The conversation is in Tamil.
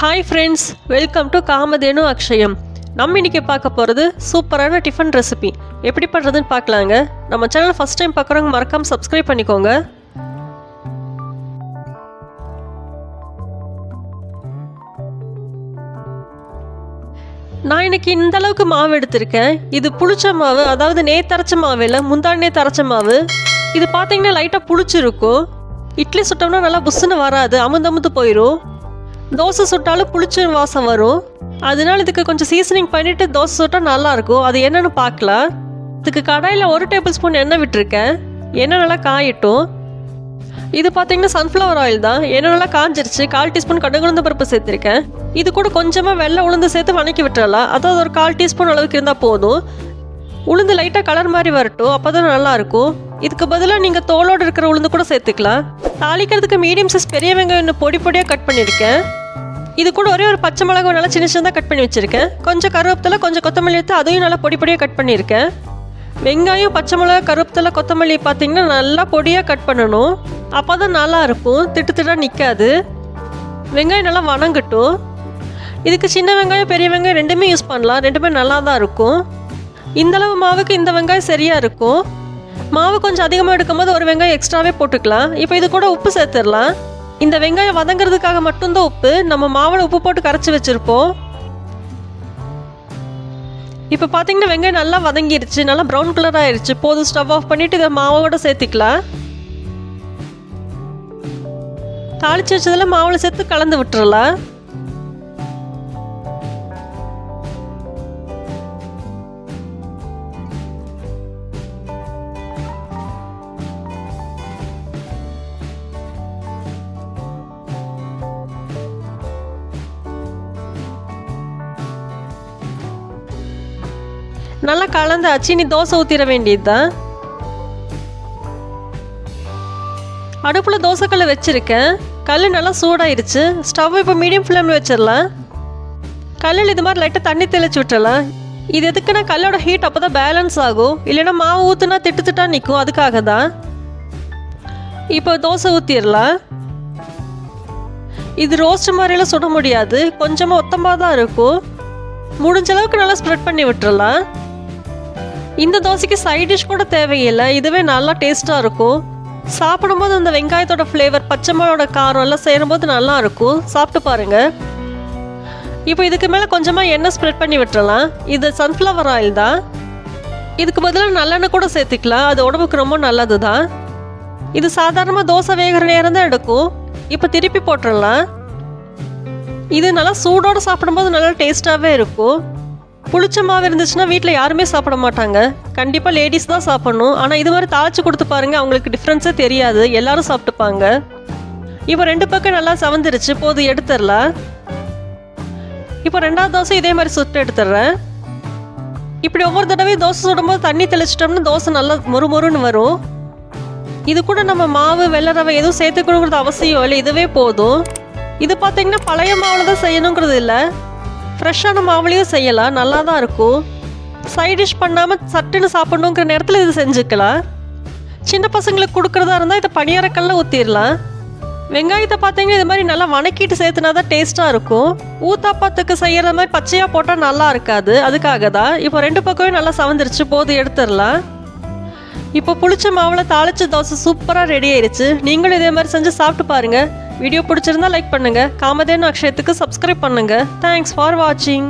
Hi friends welcome to Kamadhenu Akshayam நம்ம இன்னைக்கு பார்க்க போகிறது சூப்பரான டிஃபன் ரெசிபி எப்படி பண்ணுறதுன்னு பார்க்கலாங்க. நம்ம சேனல் ஃபஸ்ட் டைம் பார்க்குறவங்க மறக்காமல் சப்ஸ்கிரைப் பண்ணிக்கோங்க. நான் இன்னைக்கு இந்த அளவுக்கு மாவு எடுத்திருக்கேன். இது புளிச்ச மாவு அதாவது நேத்தரைச்ச மாவு இல்லை முந்தானே தரைச்ச மாவு. இது பார்த்தீங்கன்னா லைட்டாக புளிச்சிருக்கும். இட்லி சுட்டோம்னா நல்லா புஸ்ஸுன்னு வராது அமுந்து அமுந்து போயிடும் தோசை சுட்டாலும் புளிச்ச வாசம் வரும். அதனால இதுக்கு கொஞ்சம் சீசனிங் பண்ணிட்டு தோசை சுட்டால் நல்லாயிருக்கும் அது என்னென்னு பார்க்கலாம் இதுக்கு கடாயில் ஒரு டேபிள் ஸ்பூன் எண்ணெய் விட்டுருக்கேன். எண்ணெய் நல்லா காயட்டும். இது பார்த்தீங்கன்னா சன்ஃப்ளவர் ஆயில் தான். எண்ணெய் நல்லா காஞ்சிருச்சு. கால் டீஸ்பூன் கடுகுளுந்த பருப்பு சேர்த்துருக்கேன். இது கூட கொஞ்சமாக வெள்ளை உளுந்து சேர்த்து வணக்கி விட்டுறலாம். அதாவது ஒரு கால் டீஸ்பூன் அளவுக்கு இருந்தால் போதும். உளுந்து லைட்டாக கலர் மாதிரி வரட்டும். அப்போ தான் நல்லாயிருக்கும் இதுக்கு பதிலாக நீங்கள் தோலோடு இருக்கிற உளுந்து கூட சேர்த்துக்கலாம். தாளிக்கிறதுக்கு மீடியம் சைஸ் பெரிய வெங்காயம் பொடி பொடியாக கட் பண்ணியிருக்கேன். இது கூட ஒரே ஒரு பச்சை மிளகாய் நல்லா சின்ன சின்னதாக கட் பண்ணி வச்சுருக்கேன். கொஞ்சம் கருவேப்பிலை கொஞ்சம் கொத்தமல்லி எடுத்து அதையும் நல்லா பொடி பொடியாக கட் பண்ணியிருக்கேன். வெங்காயம் பச்சை மிளகாய் கருவேப்பிலை கொத்தமல்லி பார்த்தீங்கன்னா நல்லா பொடியாக கட் பண்ணணும். அப்போ தான் நல்லா இருக்கும். திட்டு திட்டாக நிற்காது வெங்காயம் நல்லா வணங்கட்டும். இதுக்கு சின்ன வெங்காயம் பெரிய வெங்காயம் ரெண்டுமே யூஸ் பண்ணலாம். ரெண்டுமே நல்லா தான் இருக்கும். இந்த அளவு மாவுக்கு இந்த வெங்காயம் சரியாக இருக்கும். மாவு கொஞ்சம் அதிகமாக எடுக்கும்போது ஒரு வெங்காயம் எக்ஸ்ட்ராவே போட்டுக்கலாம். இப்போ இது கூட உப்பு சேர்த்துடலாம். இந்த வெங்காயம் வதங்குறதுக்காக மட்டும்தான் உப்பு நம்ம மாவில் உப்பு போட்டு கரைச்சி வச்சுருப்போம். இப்போ பார்த்தீங்கன்னா வெங்காயம் நல்லா வதங்கிருச்சு நல்லா ப்ரௌன் கலர் ஆயிருச்சு. போதும் ஸ்டவ் ஆஃப் பண்ணிட்டு இதை மாவோட சேர்த்துக்கலாம். தாளிச்சு வச்சதில் மாவில் சேர்த்து கலந்து விட்டுறலாம். நல்லா கலந்தாச்சு நீ தோசை ஊற்றிட வேண்டியது தான் அடுப்பில் தோசைக்கல்லை வச்சுருக்கேன். கல் நல்லா சூடாயிருச்சு. ஸ்டவ் இப்போ மீடியம் ஃப்ளேமில் வச்சிடலாம். கல்லில் இது மாதிரி லைட்டாக தண்ணி தெளிச்சு விட்டுறலாம். இது எதுக்குன்னா கல்லோட ஹீட் அப்போ தான் பேலன்ஸ் ஆகும். இல்லைன்னா மாவு ஊற்றுனா திட்டு திட்டா நிற்கும் அதுக்காக தான் இப்போ தோசை ஊற்றிடலாம் இது ரோஸ்ட் மாதிரியெல்லாம் சுட முடியாது. கொஞ்சமாக ஒத்தமாக தான் இருக்கும். முடிஞ்ச அளவுக்கு நல்லா ஸ்ப்ரெட் பண்ணி விட்டுறலாம். இந்த தோசைக்கு சைட் டிஷ் கூட தேவையில்லை. இதுவே நல்லா டேஸ்ட்டாக இருக்கும். சாப்பிடும்போது அந்த வெங்காயத்தோட ஃப்ளேவர் பச்சை மிளகோட காரம் எல்லாம் சேரும்போது நல்லா இருக்கும். சாப்பிட்டு பாருங்க. இப்போ இதுக்கு மேலே கொஞ்சமாக எண்ணெய் ஸ்ப்ரெட் பண்ணி விட்டுறலாம். இது சன்ஃப்ளவர் ஆயில் தான். இதுக்கு பதிலாக நல்லெண்ணெய் கூட சேர்த்துக்கலாம். அது உடம்புக்கு ரொம்ப நல்லது தான் இது சாதாரணமாக தோசை வேகிற நேரம் தான் எடுக்கும். இப்போ திருப்பி போட்டுடலாம் இது நல்லா சூடோடு சாப்பிடும்போது நல்லா டேஸ்ட்டாகவே இருக்கும். புளிச்ச மாவு இருந்துச்சுன்னா வீட்டில் யாருமே சாப்பிட மாட்டாங்க. கண்டிப்பாக லேடிஸ் தான் சாப்பிடணும். ஆனால் இது மாதிரி தாளிச்சு கொடுத்து பாருங்க அவங்களுக்கு டிஃப்ரென்ஸே தெரியாது. எல்லாரும் சாப்பிட்டுப்பாங்க. இப்போ ரெண்டு பக்கம் நல்லா சவந்துருச்சு. போது எடுத்துடலாம். இப்போ ரெண்டாவது தோசை இதே மாதிரி சுட்டு எடுத்துடுறேன். இப்படி ஒவ்வொரு தடவையும் தோசை சுடும்போது தண்ணி தெளிச்சிட்டோம்னா தோசை நல்லா மொறுமொறுன்னு வரும். இது கூட நம்ம மாவு வெள்ளை ரவை எதுவும் சேர்த்து கொடுக்குறது அவசியம் இல்லை. இதுவே போதும். இது பார்த்தீங்கன்னா பழைய மாவில் தான் செய்யணுங்கிறது இல்லை. ஃப்ரெஷ்ஷான மாவுலேயும் செய்யலாம் நல்லா தான் இருக்கும். சைட் டிஷ் பண்ணாமல் சட்டுன்னு சாப்பிடணுங்கிற நேரத்தில் இது செஞ்சுக்கலாம். சின்ன பசங்களுக்கு கொடுக்குறதா இருந்தால் இதை பணியாரக்கல்ல ஊற்றிடலாம் வெங்காயத்தை பார்த்தீங்கன்னா இது மாதிரி நல்லா வணக்கிட்டு சேர்த்துனா தான் டேஸ்ட்டாக இருக்கும். ஊத்தாப்பத்துக்கு செய்கிற மாதிரி பச்சையாக போட்டால் நல்லா இருக்காது. அதுக்காக தான் இப்போ ரெண்டு பக்கமே நல்லா சவந்துருச்சு. போது எடுத்துடலாம். இப்போ புளிச்ச மாவில் தாளிச்ச தோசை சூப்பராக ரெடி ஆயிடுச்சு. நீங்களும் இதே மாதிரி செஞ்சு சாப்பிட்டு பாருங்கள் வீடியோ பிடிச்சிருந்தா லைக் பண்ணுங்க. காமதேனு அக்ஷயத்துக்கு சப்ஸ்கிரைப் பண்ணுங்க. தேங்க்ஸ் ஃபார் வாட்சிங்